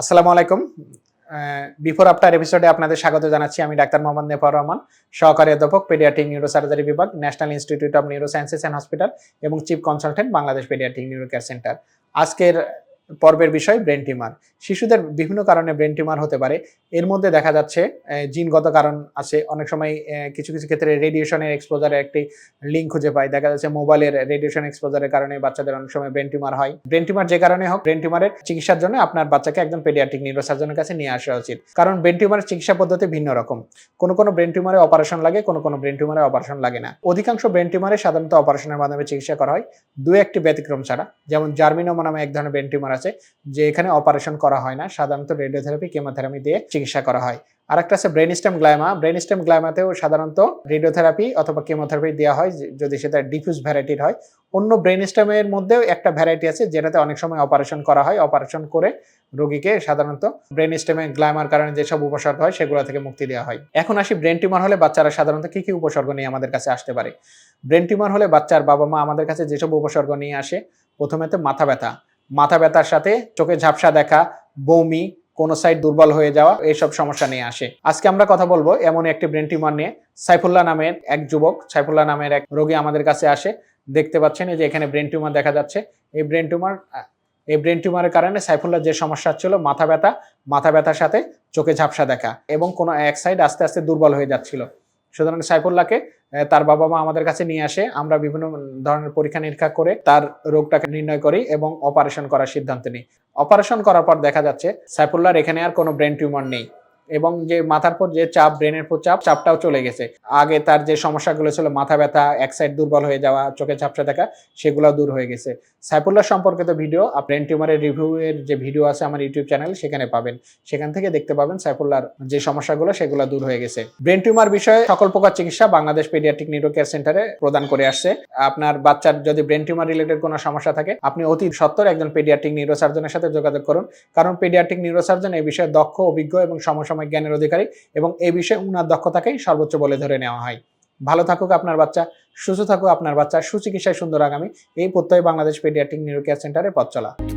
আসসালামু আলাইকুম। Before after এপিসোডে আপনাদের স্বাগত জানাচ্ছি আমি ডাক্তার মোহাম্মদ নেফার রহমান, সহকারী অধ্যাপক, পেডিয়াট্রিক নিউরোসার্জারি বিভাগ, national institute of neuro sciences and hospital এবং chief consultant, Bangladesh paediatric neuro care centre. আজকের পর্বের বিষয় ব্রেন টিউমার শিশুদের বিভিন্ন কারণে ব্রেন টিউমার হতে পারে। এর মধ্যে দেখা যাচ্ছে জিনগত কারণ আছে। অনেক সময় কিছু কিছু ক্ষেত্রে রেডিয়েশনের এক্সপোজারে একটি লিঙ্ক খুঁজে পাই দেখা যাচ্ছে মোবাইলের রেডিয়েশন এক্সপোজারের কারণে বাচ্চাদের অনেক সময় ব্রেন টিউমার হয়। ব্রেন টিউমার যে কারণে হোক ব্রেন টিউমারের চিকিৎসার জন্য আপনার বাচ্চাকে একজন পেডিয়াট্রিক নিউরোসার্জনের কাছে নিয়ে আসা উচিত। কারণ ব্রেন টিউমারের চিকিৎসা পদ্ধতি ভিন্ন রকম। কোনো কোনো ব্রেন টিউমারে অপারেশন লাগে, কোনো কোনো ব্রেন টিউমারে অপারেশন লাগে না। অধিকাংশ ব্রেন টিউমারে সাধারণত অপারেশনের মাধ্যমে চিকিৎসা করা হয়। দু একটি ব্যতিক্রম ছাড়া। যেমন জার্মিনোমা নামে এক ধরনের ব্রেন টিউমার আছে, যে এখানে অপারেশন করা হয় না। সাধারণত রেডিওথেরাপি কেমোথেরাপি দিয়ে চিকিৎসা করা হয়। আর একটা আছে brain stem glioma brain stem গ্লাইমাতেও সাধারণত রেডিওথেরাপি অথবা কেমোথেরাপি দেওয়া হয় যদি সেটা ডিফিউজ ভ্যারাইটির হয়। অন্য ব্রেন স্টেমের মধ্যেও একটা ভ্যারাইটি আছে, যেটাতে অনেক সময় অপারেশন করা হয়। অপারেশন করে রোগীকে সাধারণত ব্রেন স্টেমে গ্লাইমার কারণে যেসব উপসর্গ হয়, সেগুলো থেকে মুক্তি দেওয়া হয়। এখন আসি ব্রেন টিউমার হলে বাচ্চারা সাধারণত কি কি উপসর্গ নিয়ে আমাদের কাছে আসতে পারে? ব্রেন টিউমার হলে বাচ্চার বাবা মা আমাদের কাছে যেসব উপসর্গ নিয়ে আসে, প্রথমে তো মাথা ব্যথা। মাথা ব্যথার সাথে চোখে ঝাপসা দেখা, বমি, কোনো সাইড দুর্বল হয়ে যাওয়া, এইসব সমস্যা নিয়ে আসে। আজকে আমরা কথা বলব এমন একটি ব্রেন টিউমার নিয়ে। সাইফুল্লাহ নামের এক যুবক, সাইফুল্লাহ নামের এক রোগী আমাদের কাছে আসে। দেখতে পাচ্ছেন এই যে এখানে ব্রেন টিউমার দেখা যাচ্ছে। এই ব্রেন টিউমার এই ব্রেন টিউমারের কারণে সাইফুল্লাহ যে সমস্যা ছিল, মাথা ব্যথা, মাথা ব্যথার সাথে চোখে ঝাপসা দেখা এবং কোনো এক সাইড আস্তে আস্তে দুর্বল হয়ে যাচ্ছিল। সুতরাং সাইফুল্লাহকে তার বাবা মা আমাদের কাছে নিয়ে আসে। আমরা বিভিন্ন ধরনের পরীক্ষা নিরীক্ষা করে তার রোগটাকে নির্ণয় করি এবং অপারেশন করার সিদ্ধান্ত নিই। অপারেশন করার পর দেখা যাচ্ছে, সাইফুল্লাহর এখানে আর কোনো ব্রেন টিউমার নেই। এবং যে মাথার পর যে চাপ, ব্রেনের পর চাপ, চাপটাও চলে গেছে। আগে তার যে সমস্যাগুলো ছিল, মাথা ব্যথা, এক সাইড দুর্বল হয়ে যাওয়া চোখে ঝাপসা দেখা সেগুলো দূর হয়ে গেছে। সাইফুল্লাহ সম্পর্কিত ভিডিও ব্রেন টিউমারের রিভিউ এর যে ভিডিও আছে আমার ইউটিউব চ্যানেল সেখানে পাবেন। সেখান থেকে দেখতে পাবেন সাইফুল্লাহর যে সমস্যাগুলো, সেগুলো দূর হয়ে গেছে। ব্রেন টিউমার বিষয়ে সকল প্রকার চিকিৎসা বাংলাদেশ পেডিয়াট্রিক নিউরো কেয়ার সেন্টারে প্রদান করে আসছে। আপনার বাচ্চার যদি ব্রেন টিউমার রিলেটেড কোনো সমস্যা থাকে, আপনি অতি সত্তর একজন পেডিয়াট্রিক নিউরোসার্জনের সাথে যোগাযোগ করুন। কারণ পেডিয়াট্রিক নিউরোসার্জন এই বিষয়ে দক্ষ, অভিজ্ঞ এবং সমসাময়িক জ্ঞানের অধিকারী এবং এই বিষয়ে উনার দক্ষতাকেই সর্বোচ্চ বলে ধরে নেওয়া হয়। ভালো থাকুক আপনার বাচ্চা, সুস্থ থাকুক আপনার বাচ্চা, সুচিকিৎসায় সুন্দর আগামী। এই প্রত্যয় বাংলাদেশ পেডিয়াট্রিক নিউরোকেয়ার সেন্টারে পথ চলা।